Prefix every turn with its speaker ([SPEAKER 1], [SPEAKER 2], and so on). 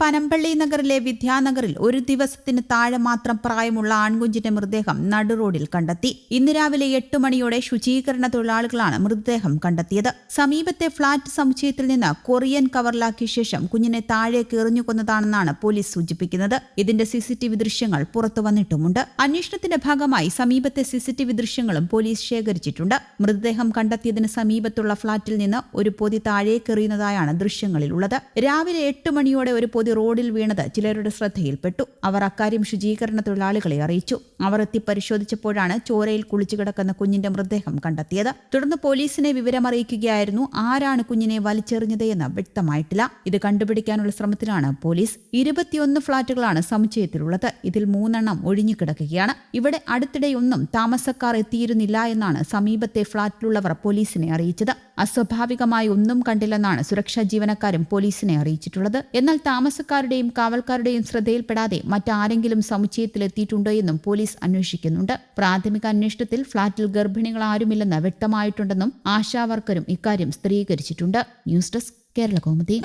[SPEAKER 1] പനമ്പള്ളി നഗറിലെ വിദ്യാനഗറിൽ ഒരു ദിവസത്തിന് താഴെ മാത്രം പ്രായമുള്ള ആൺകുഞ്ചിന്റെ മൃതദേഹം നടുറോഡിൽ കണ്ടെത്തി. ഇന്ന് രാവിലെ എട്ട് മണിയോടെ ശുചീകരണ തൊഴിലാളികളാണ് മൃതദേഹം കണ്ടെത്തിയത്. സമീപത്തെ ഫ്ളാറ്റ് സമുച്ചയത്തിൽ നിന്ന് കൊറിയൻ കവറിലാക്കിയ ശേഷം കുഞ്ഞിനെ താഴേക്ക് എറിഞ്ഞു കൊന്നതാണെന്നാണ് പോലീസ് സൂചിപ്പിക്കുന്നത്. ഇതിന്റെ സിസിടിവി ദൃശ്യങ്ങൾ പുറത്തു വന്നിട്ടുമുണ്ട്. അന്വേഷണത്തിന്റെ ഭാഗമായി സമീപത്തെ സിസിടിവി ദൃശ്യങ്ങളും പോലീസ് ശേഖരിച്ചിട്ടുണ്ട്. മൃതദേഹം കണ്ടെത്തിയതിന് സമീപത്തുള്ള ഫ്ളാറ്റിൽ നിന്ന് ഒരു പൊതി താഴേക്കെറിയുന്നതായാണ് ദൃശ്യങ്ങളിലുള്ളത്. രാവിലെ എട്ട് മണിയോടെ ഒരു പൊതി റോഡിൽ വീണത് ചിലരുടെ ശ്രദ്ധയിൽപ്പെട്ടു. അവർ അക്കാര്യം ശുചീകരണ തൊഴിലാളികളെ അറിയിച്ചു. അവർ എത്തി പരിശോധിച്ചപ്പോഴാണ് ചോരയിൽ കുളിച്ചു കിടക്കുന്ന കുഞ്ഞിന്റെ മൃതദേഹം കണ്ടെത്തിയത്. തുടർന്ന് പോലീസിനെ വിവരമറിയിക്കുകയായിരുന്നു ആരാണ് കുഞ്ഞിനെ വലിച്ചെറിഞ്ഞത് എന്ന് വ്യക്തമായിട്ടില്ല. ഇത് കണ്ടുപിടിക്കാനുള്ള ശ്രമത്തിലാണ് പോലീസ്. ഇരുപത്തിയൊന്ന് ഫ്ളാറ്റുകളാണ് സമുച്ചയത്തിലുള്ളത്. ഇതിൽ മൂന്നെണ്ണം ഒഴിഞ്ഞുകിടക്കുകയാണ് ഇവിടെ അടുത്തിടെയൊന്നും താമസക്കാർ എത്തിയിരുന്നില്ല എന്നാണ് സമീപത്തെ ഫ്ളാറ്റിലുള്ളവർ പോലീസിനെ അറിയിച്ചത്. അസ്വാഭാവികമായി ഒന്നും കണ്ടില്ലെന്നാണ് സുരക്ഷാ ജീവനക്കാരും പോലീസിനെ അറിയിച്ചിട്ടുള്ളത്. എന്നാൽ താമസക്കാരുടെയും കാവൽക്കാരുടെയും ശ്രദ്ധയിൽപ്പെടാതെ മറ്റാരെങ്കിലും സമുച്ചയത്തിലെത്തിയിട്ടുണ്ടോ എന്നും പോലീസ് അന്വേഷിക്കുന്നുണ്ട്. പ്രാഥമിക അന്വേഷണത്തിൽ ഫ്ളാറ്റിൽ ഗർഭിണികൾ ആരുമില്ലെന്ന് വ്യക്തമായിട്ടുണ്ടെന്നും ആശാവർക്കരും ഇക്കാര്യം സ്ഥിരീകരിച്ചിട്ടുണ്ട്. News desk Kerala Kaumudi.